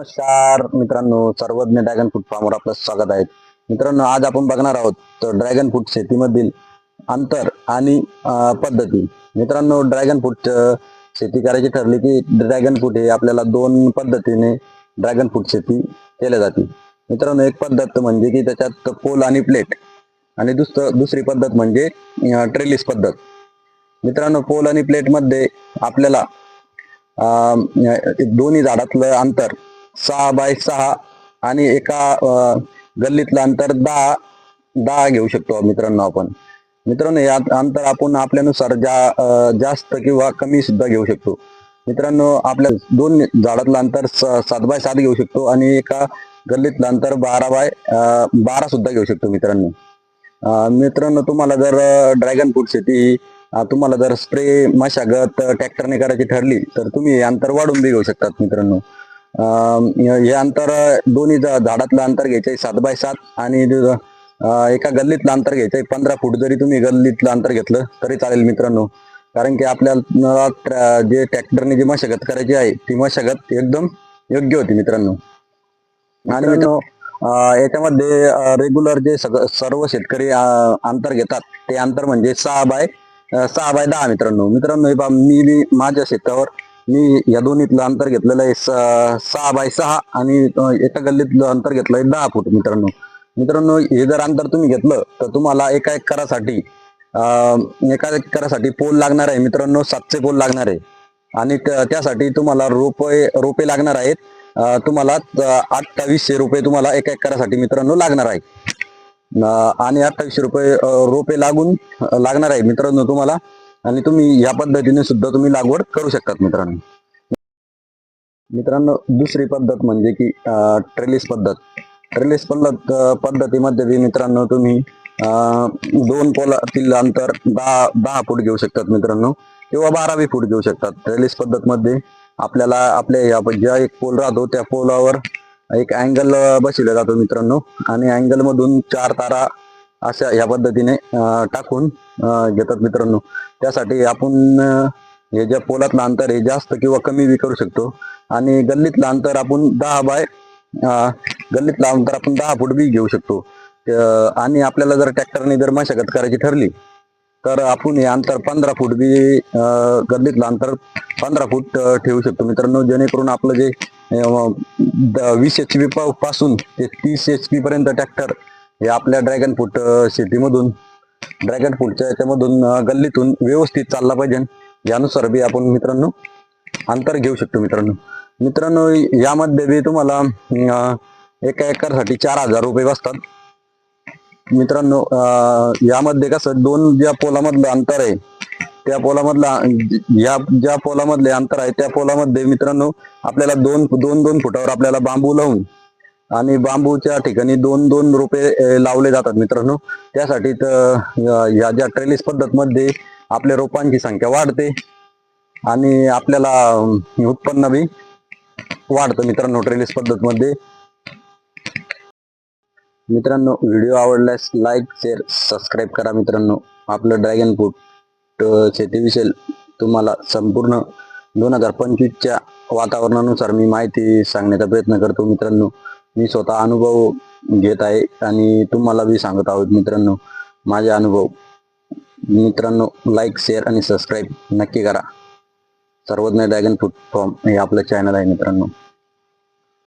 नमस्कार मित्रांनो सर्वज्ञ ड्रॅगन फ्रूट फार्मवर आपलं स्वागत आहे. मित्रांनो आज आपण बघणार आहोत ड्रॅगन फ्रूट शेतीमधील अंतर आणि पद्धती. मित्रांनो ड्रॅगन फ्रूट शेती करायची ठरली की ड्रॅगन फ्रूट हे आपल्याला दोन पद्धतीने ड्रॅगन फ्रूट शेती केल्या जाते. मित्रांनो एक पद्धत म्हणजे की त्याच्यात पोल आणि प्लेट आणि दुसरं दुसरी पद्धत म्हणजे ट्रेलिस पद्धत. मित्रांनो पोल आणि प्लेटमध्ये आपल्याला दोन्ही झाडातलं अंतर सहा बाय सहा आणि एका गल्लीतलं अंतर दहा दहा घेऊ शकतो मित्रांनो आपण. मित्रांनो या अंतर आपण आपल्यानुसार जा जास्त किंवा कमी सुद्धा घेऊ शकतो. मित्रांनो आपल्या दोन झाडातलं अंतर सात बाय सात घेऊ शकतो आणि एका गल्लीतलं अंतर बारा बाय बारा सुद्धा घेऊ शकतो मित्रांनो. मित्रांनो तुम्हाला जर ड्रॅगन फ्रूट शेती तुम्हाला जर स्प्रे मशागत ट्रॅक्टरने करायची ठरली तर तुम्ही हे अंतर वाढून बी घेऊ शकतात मित्रांनो. हे अंतर दोन्ही झाडातलं अंतर घ्यायचंय सात बाय सात आणि एका गल्लीतलं अंतर घ्यायचंय पंधरा फूट जरी तुम्ही गल्लीतलं अंतर घेतलं तरी चालेल मित्रांनो. कारण की आपल्याला जे ट्रॅक्टरने जी मशागत करायची आहे ती मशागत एकदम योग्य होती मित्रांनो. आणि मित्रांनो याच्यामध्ये रेग्युलर जे सर्व शेतकरी अंतर घेतात ते अंतर म्हणजे सहा बाय सहा बाय दहा मित्रांनो. मित्रांनो मी माझ्या शेतावर मी या दोन्हीतलं अंतर घेतलेलं आहे सहा बाय सहा आणि एका गल्लीतलं अंतर घेतलंय दहा फूट मित्रांनो. मित्रांनो हे जर अंतर तुम्ही घेतलं तर तुम्हाला एका एक करासाठी एका एक करासाठी पोल लागणार आहे मित्रांनो सातशे पोल लागणार आहे. आणि त्यासाठी तुम्हाला रोपे रोपे लागणार आहेत. तुम्हाला अठ्ठावीसशे रुपये तुम्हाला एका एक करासाठी मित्रांनो लागणार आहे. आणि अठ्ठावीसशे रुपये रोपे लागून लागणार आहे मित्रांनो तुम्हाला. आणि तुम्ही या पद्धतीने सुद्धा तुम्ही लागवड करू शकतात मित्रांनो. मित्रांनो दुसरी पद्धत म्हणजे की ट्रेलिस पद्धत. ट्रेलिस पद्धत पद्धतीमध्ये मित्रांनो तुम्ही दोन पोलातील अंतर दहा दहा फूट घेऊ शकतात मित्रांनो. किंवा बारावी फूट घेऊ शकतात. ट्रेलिस पद्धत मध्ये आपल्याला आपल्या या ज्या एक पोल राहतो त्या पोलावर एक अँगल बसवला जातो मित्रांनो. आणि अँगल मधून चार तारा अशा ह्या पद्धतीने टाकून घेतात मित्रांनो. त्यासाठी आपण हे ज्या पोलातलं अंतर हे जास्त किंवा कमी बी करू शकतो. आणि गल्लीतलं अंतर आपण दहा बाय गल्लीतलं अंतर आपण दहा फूट बी घेऊ शकतो. आणि आपल्याला जर ट्रॅक्टरने जर मशागत करायची ठरली तर आपण हे अंतर पंधरा फूट बी गल्लीतलं अंतर पंधरा फूट ठेवू शकतो मित्रांनो. जेणेकरून आपलं जे द- वीस एच पी पासून ते तीस एच पी पर्यंत ट्रॅक्टर हे आपल्या ड्रॅगन फ्रूट शेतीमधून ड्रॅगन फ्रूटच्या याच्यामधून गल्लीतून व्यवस्थित चालला पाहिजे. यानुसार बी आपण मित्रांनो अंतर घेऊ शकतो मित्रांनो. मित्रांनो यामध्ये बी तुम्हाला एका एकरसाठी चार हजार रुपये बसतात. मित्रांनो यामध्ये कसं दोन ज्या पोलामधलं अंतर आहे त्या पोलामधला या ज्या पोलामधले अंतर आहे त्या पोलामध्ये मित्रांनो आपल्याला दोन दोन दोन फुटावर आपल्याला बांबू लावून आणि बांबूच्या ठिकाणी दोन दोन रोपे लावले जातात मित्रांनो. त्यासाठी तर या ज्या ट्रेलिस पद्धतमध्ये आपल्या रोपांची संख्या वाढते आणि आपल्याला उत्पन्न बी वाढतं मित्रांनो ट्रेलिस पद्धत मध्ये मित्रांनो व्हिडिओ आवडल्यास लाईक शेअर सबस्क्राईब करा मित्रांनो. आपलं ड्रॅगन फ्रूट शेतीविषयी तुम्हाला संपूर्ण दोन हजार पंचवीसच्या वातावरणानुसार मी माहिती सांगण्याचा प्रयत्न करतो मित्रांनो. मी स्वतः अनुभव घेत आहे आणि तुम्हाला बी सांगत आहोत मित्रांनो माझे अनुभव. मित्रांनो लाईक शेअर आणि सबस्क्राईब नक्की करा. सर्वज्ञ ड्रॅगन फूड फॉर्म हे आपलं चॅनल आहे मित्रांनो.